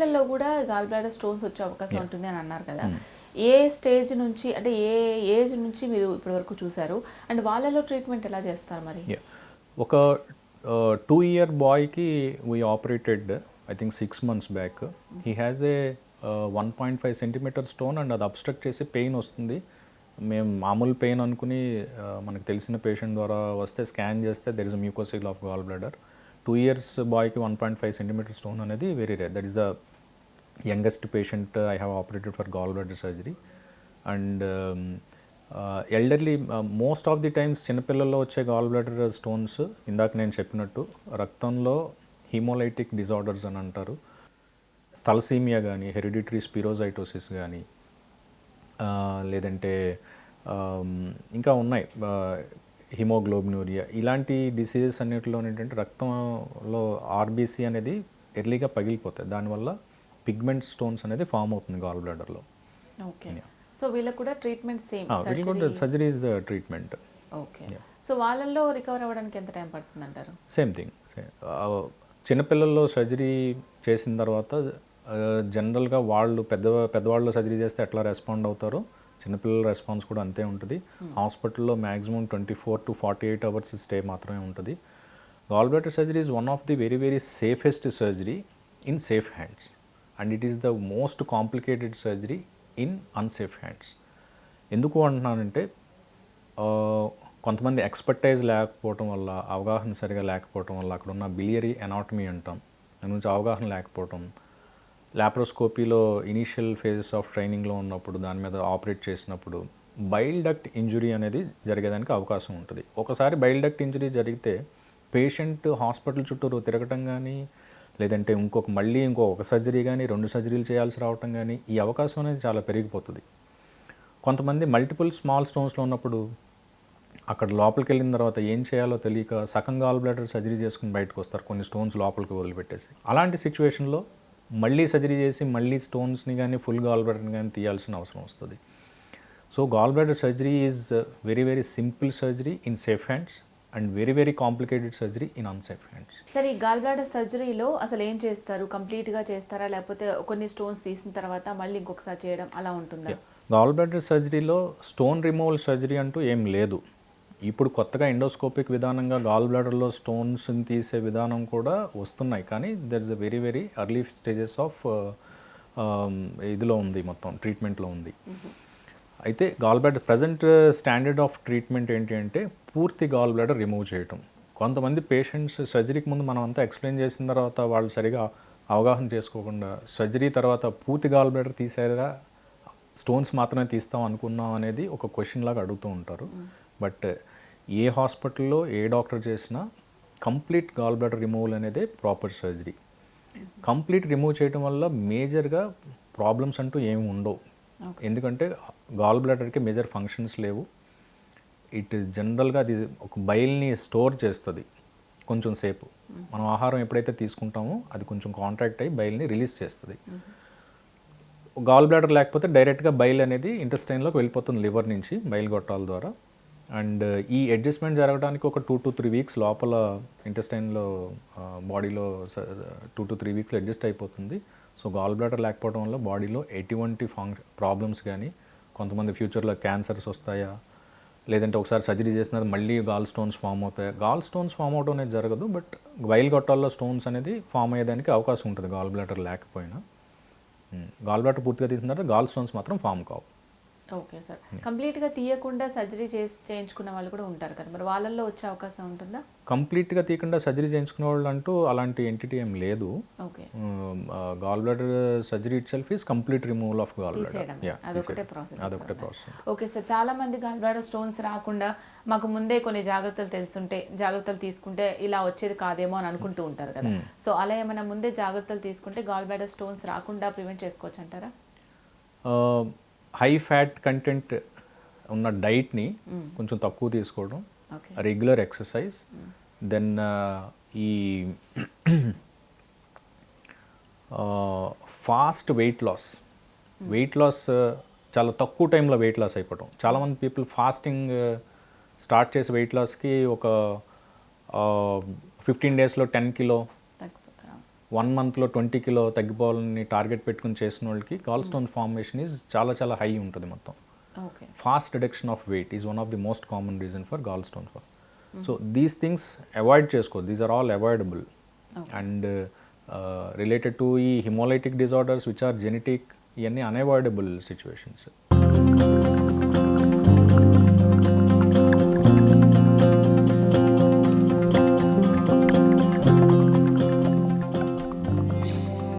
చిన్నపిల్లల్లో కూడా gall bladder stones వచ్చే అవకాశం ఉంటుంది అని అన్నారు కదా. ఏ స్టేజ్ నుంచి అంటే ఏ ఏజ్ నుంచి మీరు ఇప్పటి వరకు చూసారు అండ్ వాళ్ళలో ట్రీట్మెంట్ ఎలా చేస్తారు మరి. ఒక టూ ఇయర్ బాయ్కి we operated I think six months back he has a one point five centimetre stone and అది అబ్స్ట్రక్ట్ చేసి పెయిన్ వస్తుంది. మేము మామూలు పెయిన్ అనుకుని మనకు తెలిసిన పేషెంట్ ద్వారా వస్తే స్కాన్ చేస్తే there is mucocele of gall bladder two years బాయ్కి one point five centimetre stone అనేది very rare that is the youngest patient I have operated for gall bladder surgery and elderly most of the times చిన్నపిల్లల్లో వచ్చే gall bladder stones ఇందాక నేను చెప్పినట్టు రక్తంలో haemolytic disorders అని అంటారు. తలసీమియా కానీ హెరిడిటరీ స్పిరోజైటోసిస్ కానీ లేదంటే ఇంకా ఉన్నాయి. హిమోగ్లోబినూరియా. ఇలాంటి డిసీజెస్ అన్నిటిలో ఏంటంటే రక్తంలో ఆర్బీసీ అనేది ఎర్లీగా పగిలిపోతాయి. దానివల్ల పిగ్మెంట్ స్టోన్స్ అనేది ఫామ్ అవుతుంది గాల్ బ్లాడర్లో ఓకే. సో వీళ్ళకి కూడా treatment same surgery is the treatment okay. So వాళ్ళల్లో రికవర్ అవ్వడానికి ఎంత టైం పడుతుంది అంటారు సేమ్ థింగ్ చిన్నపిల్లల్లో సర్జరీ చేసిన తర్వాత జనరల్గా వాళ్ళు పెద్ద పెద్దవాళ్ళు సర్జరీ చేస్తే ఎట్లా రెస్పాండ్ అవుతారో? చిన్నపిల్లల రెస్పాన్స్ కూడా అంతే ఉంటుంది. హాస్పిటల్లో maximum twenty four to forty eight hours stay మాత్రమే ఉంటుంది. Gall bladder surgery is one of the very very safest surgery in safe hands and it is the most complicated surgery in unsafe hands ఎందుకు అంటున్నానంటే కొంతమంది expertise లేకపోవటం వల్ల అవగాహన సరిగా లేకపోవటం వల్ల అక్కడ ఉన్న బిలియరీ ఎనాటమీ అంటాం. దాని నుంచి అవగాహన లేకపోవటం లాప్రోస్కోపీలో ఇనీషియల్ ఫేజెస్ ఆఫ్ ట్రైనింగ్లో ఉన్నప్పుడు దాని మీద ఆపరేట్ చేసినప్పుడు బైల్ డక్ట్ ఇంజురీ అనేది జరిగేదానికి అవకాశం ఉంటుంది. ఒకసారి బైల్ డక్ట్ ఇంజురీ జరిగితే పేషెంట్ హాస్పిటల్ చుట్టూరు తిరగటం కానీ లేదంటే ఇంకొక మళ్ళీ ఇంకో ఒక సర్జరీ కానీ రెండు సర్జరీలు చేయాల్సి రావటం కానీ ఈ అవకాశం అనేది చాలా పెరిగిపోతుంది. కొంతమంది మల్టిపుల్ స్మాల్ స్టోన్స్లో ఉన్నప్పుడు అక్కడ లోపలికి వెళ్ళిన తర్వాత ఏం చేయాలో తెలియక సగం గాల్ బ్లాడర్ సర్జరీ చేసుకుని బయటకు వస్తారు కొన్ని స్టోన్స్ లోపలికి వదిలిపెట్టేసి. అలాంటి సిచ్యువేషన్లో మళ్ళీ సర్జరీ చేసి మళ్ళీ స్టోన్స్ని కానీ ఫుల్ గాల్ బ్లాడర్ని కానీ తీయాల్సిన అవసరం వస్తుంది. So gall bladder surgery is very very simple surgery in safe hands and very very complicated surgery in unsafe hands. సరే ఈ గాల్ బ్లాడర్ సర్జరీలో అసలు ఏం చేస్తారు? కంప్లీట్గా చేస్తారా? లేకపోతే కొన్ని స్టోన్స్ తీసిన తర్వాత మళ్ళీ ఇంకొకసారి చేయడం అలా ఉంటుందా? గాల్ బ్లాడర్ సర్జరీలో స్టోన్ రిమూవల్ సర్జరీ అంటూ ఏం లేదు. ఇప్పుడు కొత్తగా ఎండోస్కోపిక్ విధానంగా గాల్ బ్లాడర్లో స్టోన్స్ని తీసే విధానం కూడా వస్తున్నాయి. కానీ there is a very very early stages of ఇదిలో ఉంది మొత్తం ట్రీట్మెంట్లో ఉంది. అయితే gall bladder present standard of treatment ఏంటి అంటే పూర్తి గాల్ బ్లాడర్ రిమూవ్ చేయటం. కొంతమంది పేషెంట్స్ సర్జరీకి ముందు మనం అంతా ఎక్స్ప్లెయిన్ చేసిన తర్వాత వాళ్ళు సరిగా అవగాహన చేసుకోకుండా సర్జరీ తర్వాత పూర్తి గాల్ బ్లాడర్ తీసారా స్టోన్స్ మాత్రమే తీస్తాం అనుకున్నాం అనేది ఒక క్వశ్చన్ లాగా అడుగుతూ ఉంటారు. బట్ ఏ హాస్పిటల్లో ఏ డాక్టర్ చేసినా కంప్లీట్ గాల్ బ్లాడర్ రిమూవల్ అనేది ప్రాపర్ సర్జరీ. కంప్లీట్ రిమూవ్ చేయడం వల్ల మేజర్గా ప్రాబ్లమ్స్ అంటూ ఏమి ఉండవు. ఎందుకంటే గాల్ బ్లాడర్కి మేజర్ ఫంక్షన్స్ లేవు. ఇట్ జనరల్గా అది ఒక బయల్ని స్టోర్ చేస్తుంది కొంచెం సేపు. మనం ఆహారం ఎప్పుడైతే తీసుకుంటామో అది కొంచెం కాంట్రాక్ట్ అయ్యి బయల్ని రిలీజ్ చేస్తుంది. గాల్ బ్లాడర్ లేకపోతే డైరెక్ట్గా బైల్ అనేది ఇంటెస్టైన్లోకి వెళ్ళిపోతుంది లివర్ నుంచి బైల్ గొట్టాల ద్వారా. అండ్ ఈ అడ్జస్ట్మెంట్ జరగడానికి ఒక టూ టు త్రీ వీక్స్ లోపల ఇంటెస్టైన్లో బాడీలో టూ టు త్రీ వీక్స్లో అడ్జస్ట్ అయిపోతుంది. సో గాల్ బ్లాడర్ లేకపోవడం వల్ల బాడీలో ఎటువంటి ఫంక్ ప్రాబ్లమ్స్ కానీ కొంతమంది ఫ్యూచర్లో క్యాన్సర్స్ వస్తాయా లేదంటే ఒకసారి సర్జరీ చేసిన మళ్ళీ గాల్ స్టోన్స్ ఫామ్ అవుతాయి? గాల్ స్టోన్స్ ఫామ్ అవడం అనేది జరగదు బట్ వైల్ గొట్టాల్లో స్టోన్స్ అనేది ఫామ్ అయ్యేదానికి అవకాశం ఉంటుంది గాల్ బ్లాడర్ లేకపోయినా. గాల్ బ్లాడర్ పూర్తిగా తీసిన తర్వాత గాల్ స్టోన్స్ మాత్రం ఫామ్ కావు. Okay sir. కంప్లీట్గా తీయకుండా సర్జరీ చేసి చేయించుకున్న వాళ్ళు కూడా ఉంటారు కదా మరి వాళ్ళల్లో వచ్చే అవకాశం ఉంటుందా? కంప్లీట్గా తీయకుండా సర్జరీ చేయించుకునే వాళ్ళు అంటూ అలాంటి ఎంటిటీ ఏం లేదు. Okay. Gall bladder surgery itself is complete removal of gall bladder అదొకటే ప్రాసెస్ అదొకటే ప్రాసెస్ ఓకే సార్ చాలా మంది గాల్ బ్లాడర్ స్టోన్స్ రాకుండా మాకు ముందే కొన్ని జాగ్రత్తలు తెలుసుంటే జాగ్రత్తలు తీసుకుంటే ఇలా వచ్చేది కాదేమో అని అనుకుంటూ ఉంటారు కదా. సో అలా ఏమైనా ముందే జాగ్రత్తలు తీసుకుంటే గాల్ బ్లాడర్ స్టోన్స్ రాకుండా ప్రివెంట్ చేసుకోవచ్చు అంటారా హై ఫ్యాట్ కంటెంట్ ఉన్న డైట్ని కొంచెం తక్కువ తీసుకోవడం రెగ్యులర్ ఎక్సర్సైజ్ దెన్ ఈ fast weight loss weight loss చాలా తక్కువ టైంలో వెయిట్ లాస్ అయిపోవడం చాలామంది పీపుల్ ఫాస్టింగ్ స్టార్ట్ చేసే వెయిట్ లాస్కి ఒక ఫిఫ్టీన్ డేస్లో టెన్ కిలో వన్ మంత్లో ట్వంటీ కిలో తగ్గిపోవాలని టార్గెట్ పెట్టుకుని చేసిన వాళ్ళకి గాల్ స్టోన్ ఫార్మేషన్ ఈజ్ చాలా చాలా హై ఉంటుంది మొత్తం. Fast reduction of weight is one of the most common reason for gall stone for so these things avoid చేసుకో. These are all avoidable and related to ఈ hemolytic disorders which are genetic ఇవన్నీ unavoidable situations